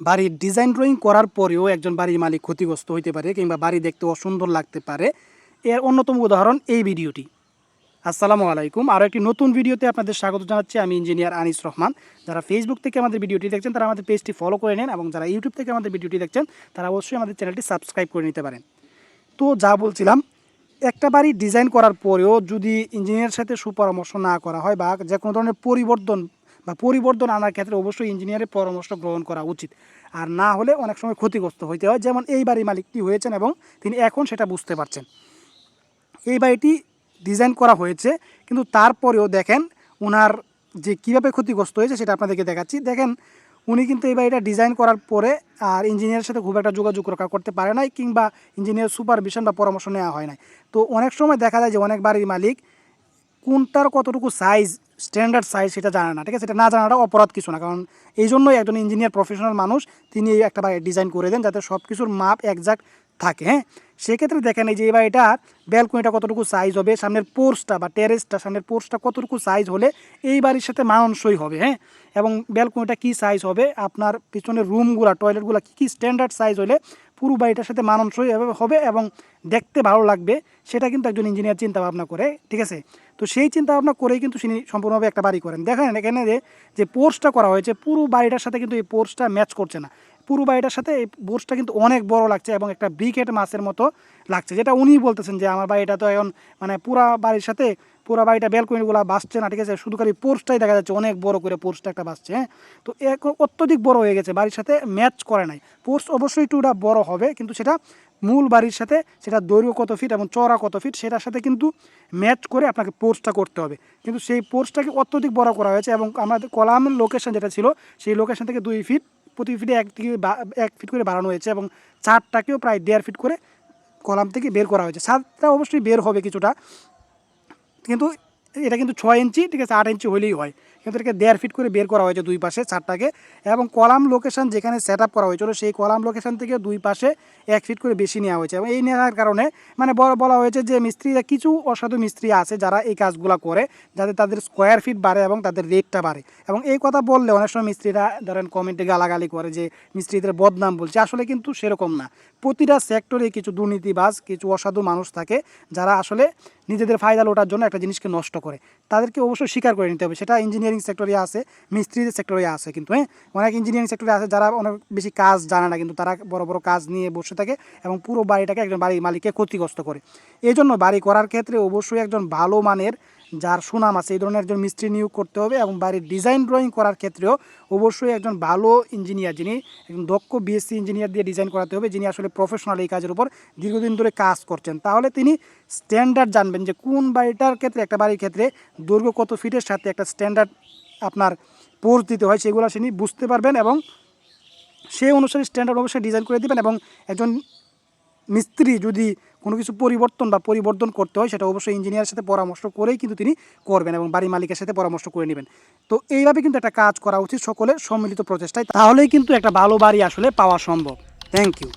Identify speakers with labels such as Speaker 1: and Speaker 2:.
Speaker 1: বাড়ির design drawing করার পরেও একজন বাড়ির মালিক ক্ষতিগ্রস্ত হইতে পারে কিংবা বাড়ি দেখতে অসুন্দর লাগতে পারে। এর অন্যতম উদাহরণ এই ভিডিওটি। আসসালামু আলাইকুম। আরও একটি নতুন ভিডিওতে আপনাদের স্বাগত জানাচ্ছি। আমি ইঞ্জিনিয়ার আনিস রহমান। যারা ফেসবুক থেকে আমাদের ভিডিওটি দেখছেন, তারা আমাদের পেজটি ফলো করে নেন এবং যারা ইউটিউব থেকে আমাদের ভিডিওটি দেখছেন, তারা অবশ্যই আমাদের চ্যানেলটি সাবস্ক্রাইব করে নিতে পারেন। তো যা বলছিলাম, একটা বাড়ি ডিজাইন করার পরেও যদি ইঞ্জিনিয়ারের সাথে সুপরামর্শ না করা হয় বা যে কোনো ধরনের পরিবর্তন বা পরিবর্তন আনার ক্ষেত্রে অবশ্যই ইঞ্জিনিয়ারের পরামর্শ গ্রহণ করা উচিত। আর না হলে অনেক সময় ক্ষতিগ্রস্ত হইতে হয়। যেমন এই বাড়ির মালিকটি হয়েছেন এবং তিনি এখন সেটা বুঝতে পারছেন। এই বাড়িটি ডিজাইন করা হয়েছে, কিন্তু তারপরেও দেখেন ওনার যে কীভাবে ক্ষতিগ্রস্ত হয়েছে সেটা আপনাদেরকে দেখাচ্ছি। দেখেন, উনি কিন্তু এই বাড়িটা ডিজাইন করার পরে আর ইঞ্জিনিয়ারের সাথে খুব একটা যোগাযোগ রক্ষা করতে পারে নাই কিংবা ইঞ্জিনিয়ার সুপারভিশন বা পরামর্শ নেওয়া হয় নাই। তো অনেক সময় দেখা যায় যে অনেক বাড়ির মালিক কোনটার কতটুকু সাইজ স্ট্যান্ডার্ড সাইজ সেটা জানে না, ঠিক আছে? সেটা না জানাটা অপরাধ কিছু না, কারণ এই জন্যই একজন ইঞ্জিনিয়ার প্রফেশনাল মানুষ তিনি এই একটা বাড়ি ডিজাইন করে দেন যাতে সব কিছুর মাপ একজাক্ট থাকে হ্যাঁ? সেক্ষেত্রে দেখেন এই যে এই বাড়িটার ব্যালকনিটা কতটুকু সাইজ হবে, সামনের পোর্সটা বা টেরেসটা সামনের পোর্সটা কতটুকু সাইজ হলে এই বাড়ির সাথে মানানসই হবে হ্যাঁ? এবং ব্যালকনিটা কী সাইজ হবে, আপনার পিছনের রুমগুলো টয়লেটগুলো কী কী স্ট্যান্ডার্ড সাইজ হলে পুরো বাড়িটার সাথে মানানসই হবে- এবং দেখতে ভালো লাগবে, সেটা কিন্তু একজন ইঞ্জিনিয়ার চিন্তা ভাবনা করে, ঠিক আছে? তো সেই চিন্তা ভাবনা করেই কিন্তু তিনি সম্পূর্ণভাবে একটা বাড়ি করেন। দেখেন এখানে যে পোর্সটা করা হয়েছে, পুরো বাড়িটার সাথে কিন্তু এই পোর্সটা ম্যাচ করছে না। পুরো বাড়িটার সাথে এই পোর্সটা কিন্তু অনেক বড় লাগছে এবং একটা ব্রিকেট মাছের মতো লাগছে। যেটা উনি বলতেছেন যে, আমার বাড়িটা তো এখন মানে পুরা বাড়ির সাথে পুরো বাড়িটা ব্যালকনিগুলো বাসছে না, ঠিক আছে? শুধু খালি পোর্সটাই দেখা যাচ্ছে, অনেক বড় করে পোর্সটা একটা বাসছে হ্যাঁ? তো এক অত্যধিক বড় হয়ে গেছে, বাড়ির সাথে ম্যাচ করে নাই। পোর্স অবশ্যই একটুটা বড় হবে, কিন্তু সেটা মূল বাড়ির সাথে, সেটা দৈর্ঘ্য কত ফিট এবং চড়া কত ফিট সেটার সাথে কিন্তু ম্যাচ করে আপনাকে পোর্সটা করতে হবে। কিন্তু সেই পোর্সটাকে অত্যধিক বড় করা হয়েছে এবং আমাদের কলামের লোকেশন যেটা ছিল, সেই লোকেশন থেকে দুই ফিট প্রতি ফিটে এক থেকে এক ফিট করে বাড়ানো হয়েছে এবং চারটাকেও প্রায় দেড় ফিট করে কলাম থেকে বের করা হয়েছে। সাতটা অবশ্যই বের হবে কিছুটা কিন্তু এটা কিন্তু ছয় ইঞ্চি, ঠিক আছে, আট ইঞ্চি হলেই হয়। কিন্তু এটাকে দেড় ফিট করে বের করা হয়েছে দুই পাশে চারটাকে এবং কলাম লোকেশন যেখানে সেট আপ করা হয়েছিল, সেই কলাম লোকেশন থেকে দুই পাশে এক ফিট করে বেশি নেওয়া হয়েছে। এবং এই নেওয়ার কারণে মানে বড় বলা হয়েছে যে মিস্ত্রিরা, কিছু অসাধু মিস্ত্রি আছে যারা এই কাজগুলো করে, যাতে তাদের স্কোয়ার ফিট বাড়ে এবং তাদের রেটটা বাড়ে। এবং এই কথা বললে অনেক সময় মিস্ত্রিরা ধরেন কমেন্টে গালাগালি করে যে মিস্ত্রিদের বদনাম বলছে। আসলে কিন্তু সেরকম না। প্রতিটা সেক্টরে কিছু দুর্নীতিবাজ, কিছু অসাধু মানুষ থাকে যারা আসলে নিজেদের ফায়দা লোটার জন্য একটা জিনিসকে নষ্ট করে। তাদেরকে অবশ্যই স্বীকার করে নিতে হবে। সেটা ইঞ্জিনিয়ারিং সেক্টরে আছে, মিস্ত্রিদের সেক্টরে আছে কিন্তু হ্যাঁ? অনেক ইঞ্জিনিয়ারিং সেক্টরে আছে যারা অনেক বেশি কাজ জানে না কিন্তু তারা বড় বড় কাজ নিয়ে বসে থাকে এবং পুরো বাড়িটাকে একজন বাড়ির মালিককে ক্ষতিগ্রস্ত করে। এই জন্য বাড়ি করার ক্ষেত্রে অবশ্যই একজন ভালো মানের যার সুনাম আছে, এই ধরনের একজন মিস্ত্রি নিয়োগ করতে হবে এবং বাড়ির ডিজাইন ড্রয়িং করার ক্ষেত্রেও অবশ্যই একজন ভালো ইঞ্জিনিয়ার যিনি একজন দক্ষ বিএসসি ইঞ্জিনিয়ার দিয়ে ডিজাইন করাতে হবে, যিনি আসলে প্রফেশনাল এই কাজের উপর দীর্ঘদিন ধরে কাজ করছেন। তাহলে তিনি স্ট্যান্ডার্ড জানবেন যে কোন বাড়িটার ক্ষেত্রে, একটা বাড়ির ক্ষেত্রে দৈর্ঘ্য কত ফিটের সাথে একটা স্ট্যান্ডার্ড আপনার পোর্স দিতে হয়, সেগুলো তিনি বুঝতে পারবেন এবং সেই অনুসারে স্ট্যান্ডার্ড অবশ্যই ডিজাইন করে দেবেন এবং একজন মিস্ত্রি যদি কোনো কিছু পরিবর্তন বা পরিবর্তন করতে হয়, সেটা অবশ্যই ইঞ্জিনিয়ারের সাথে পরামর্শ করেই কিন্তু তিনি করবেন এবং বাড়ি মালিকের সাথে পরামর্শ করে নেবেন। তো এইভাবে কিন্তু একটা কাজ করা উচিত সকলের সম্মিলিত প্রচেষ্টায়। তাহলেই কিন্তু একটা ভালো বাড়ি আসলে পাওয়া সম্ভব। Thank you